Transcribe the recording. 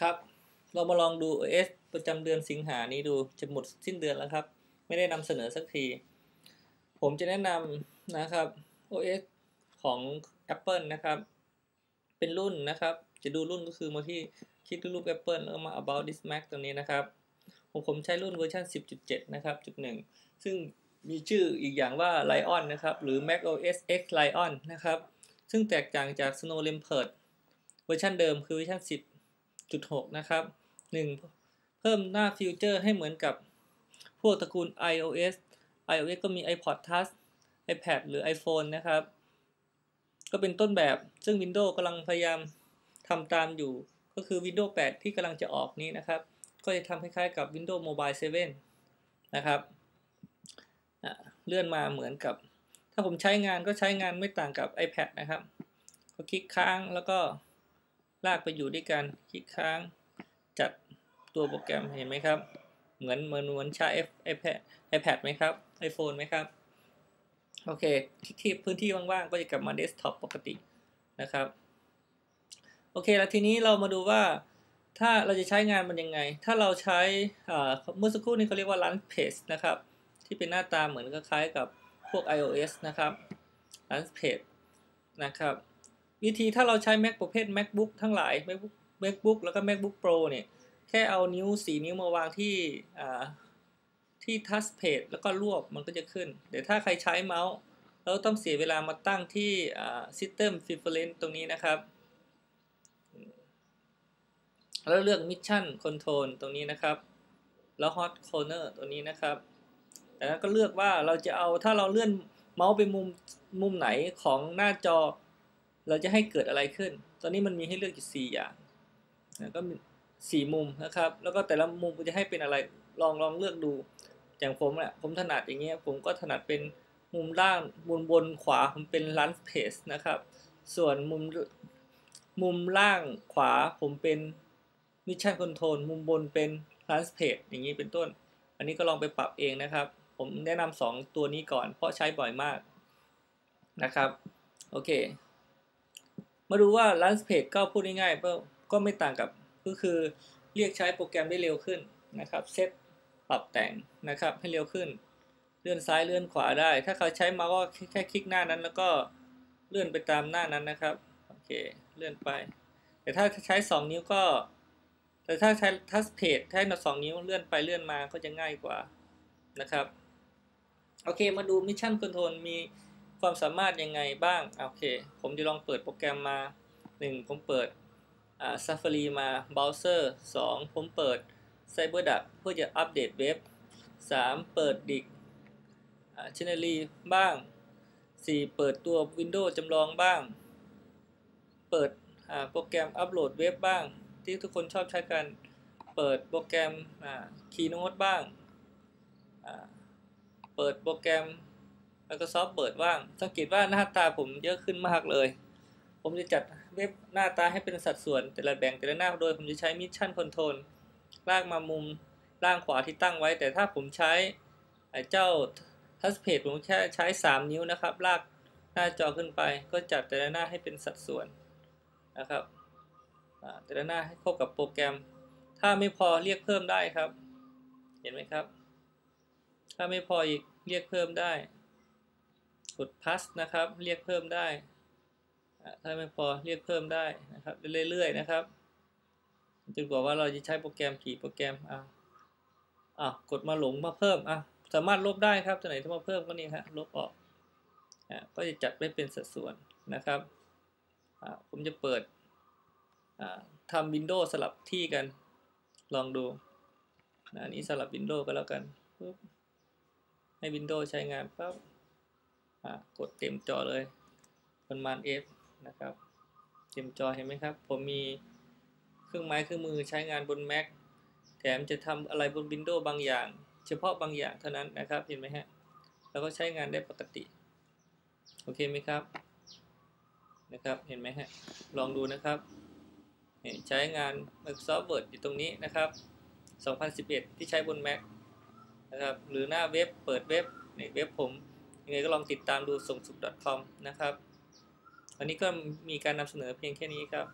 ครับ เรามาลองดู OS ประจำเดือนสิงหานี้ดูจะหมดสิ้นเดือนแล้วครับ ไม่ได้นำเสนอสักที ผมจะแนะนำนะครับ OS ของ Apple นะครับ เป็นรุ่นนะครับ จะดูรุ่นก็คือมาที่คลิกรูป Apple แล้วมา about this Mac ตรงนี้นะครับ ผมผมใช้รุ่นเวอร์ชัน10.7 นะครับจุดหนึ่งซึ่งมีชื่ออีกอย่างว่า Lion นะครับ หรือ Mac OS X Lion นะครับ ซึ่งแตกต่างจาก Snow Leopard เวอร์ชันเดิมคือเวอร์ชัน 10.6นะครับ 1. เพิ่มหน้าฟิวเจอร์ให้เหมือนกับพวกตระกูล iOS iOS ก็มี iPod Touch iPad หรือ iPhone นะครับ ก็เป็นต้นแบบซึ่ง Windows กำลังพยายามทำตามอยู่ ก็คือ Windows 8 ที่กำลังจะออกนี้นะครับ ก็จะทำคล้ายๆกับ Windows Mobile 7 นะครับ เลื่อนมาเหมือนกับ ถ้าผมใช้งานก็ใช้งานไม่ต่างกับ iPad นะครับ ก็คลิกค้างแล้วก็ ลากไปอยู่ด้วยกันคลิกค้างจัดตัวโปรแกรมเห็นไหมครับ เหมือนเหมือนเหมือนใช้ iPad iPad ไหมครับ iPhone ไหมครับ โอเคที่พื้นที่ว่างๆ ก็จะกลับมาเดสก์ท็อปปกตินะครับ โอเค แล้วทีนี้เรามาดูว่าถ้าเราจะใช้งานมันยังไง ถ้าเราใช้เมื่อสักครู่นี้เขาเรียกว่า Launch Page นะครับ ที่เป็นหน้าตาเหมือนคล้ายๆกับพวก iOS นะครับ Launch Page นะครับ วิธีถ้าเราใช้ Mac ประเภท MacBook ทั้งหลาย MacBook MacBook แล้วก็ MacBook Pro เนี่ย แค่เอานิ้วสีนิ้วมาวางที่ที่ Touch Page แล้วก็รวบมันก็จะขึ้น เดี๋ยวถ้าใครใช้เมาส์เราต้องเสียเวลามาตั้งที่ System Preference ตรงนี้นะครับ แล้วเลือก Mission Control ตรงนี้นะครับ แล้ว Hot Corner ตัวนี้นะครับแต่นั้นก็เลือกว่าเราจะเอาถ้าเราเลื่อนเมาส์ไปมุมมุมไหนของหน้าจอ เราจะให้เกิดอะไรขึ้น ตอนนี้มันมีให้เลือกอยู่4อย่างนะก็สี่มุมนะครับ แล้วก็แต่ละมุมจะให้เป็นอะไรลองลองเลือกดู อย่างผมเนี่ยผมถนัดอย่างเงี้ย ผมก็ถนัดเป็นมุมล่างบนบนขวาผมเป็น Lunch Page นะครับ ส่วนมุมมุมล่างขวาผมเป็นมิชชั่นคอนโทรลมุมบนเป็น Lunch Page อย่างนี้เป็นต้น อันนี้ก็ลองไปปรับเองนะครับ ผมแนะนำสองตัวนี้ก่อนเพราะใช้บ่อยมากนะครับ โอเค มาดูว่า Lunch Page ก็พูดง่ายๆก็ไม่ต่างกับก็คือเรียกใช้โปรแกรมได้เร็วขึ้นนะครับเซตปรับแต่งนะครับให้เร็วขึ้น เลื่อนซ้ายเลื่อนขวาได้ ถ้าเขาใช้มาก็แค่คลิกหน้านั้น แล้วก็เลื่อนไปตามหน้านั้นนะครับโอเคเลื่อนไป แต่ถ้าใช้ 2 นิ้วก็ แต่ถ้าใช้ทัชเพจใช้หนสองนิ้วเลื่อนไปเลื่อนมาก็จะง่ายกว่านะครับโอเคมาดูมิชชั่นคอนโทรลมี ความสามารถยังไงบ้าง โอเค ผมจะลองเปิดโปรแกรมมา 1 ผมเปิดอ่า Safari มา Browser 2ผมเปิด CyberDuck เพื่อจะอัปเดตเว็บ 3 เปิดดิก c h a n n e l y บ้าง 4 เปิดตัว Windows จำลองบ้าง เปิดอ่าโปรแกรมอัปโหลดเว็บบ้าง ที่ทุกคนชอบใช้กัน เปิดโปรแกรม Keynote บ้างเปิดโปรแกรม Microsoft เปิดบ้าง สังเกตว่าหน้าตาผมเยอะขึ้นมากเลย ผมจะจัดเว็บหน้าตาให้เป็นสัดส่วน แต่ละแบ่งแต่ละหน้าโดยผมจะใช้มิชชั่นคอนโทรลลากมามุมล่างขวาที่ตั้งไว้ แต่ถ้าผมใช้เจ้าทัชเพจผมแค่ใช้ 3 นิ้วนะครับ ลากหน้าจอขึ้นไป ก็จัดแต่ละหน้าให้เป็นสัดส่วนนะครับแต่ละหน้าให้เข้ากับโปรแกรม ถ้าไม่พอเรียกเพิ่มได้ครับ เห็นไหมครับ ถ้าไม่พออีกเรียกเพิ่มได้ กด plus นะครับ เรียกเพิ่มได้ ถ้าไม่พอเรียกเพิ่มได้นะครับเรื่อยๆนะครับจนกว่าว่าเราจะใช้โปรแกรมกี่โปรแกรมอ่าอ่ากดมาหลงมาเพิ่มอะสามารถลบได้ครับตัวไหนที่มาเพิ่มก็นี่ครับลบออกอ่าก็จะจัดไว้เป็นสัดส่วนนะครับอ่าผมจะเปิดอ่าทำวินโดว์สลับที่กัน ลองดูอันนี้สลับวินโดว์ก็แล้วกันปุ๊บให้วินโดว์ใช้งานปั๊บ กดเต็มจอเลยประมาณ F นะครับ เต็มจอเห็นไหมครับ ผมมีเครื่องไม้เครื่องมือใช้งานบน Mac แถมจะทำอะไรบน Windows บางอย่าง เฉพาะบางอย่างเท่านั้นนะครับ เห็นไหมฮะ แล้วก็ใช้งานได้ปกติ โอเคไหมครับ นะครับ เห็นไหมฮะ ลองดูนะครับใช้งาน Microsoft Word อยู่ตรงนี้นะครับ 2011 ที่ใช้บน Mac นะครับ หรือหน้าเว็บ เปิดเว็บในเว็บผม ยังไงก็ลองติดตามดูส่งสุข .com นะครับ วันนี้ก็มีการนำเสนอเพียงแค่นี้ครับ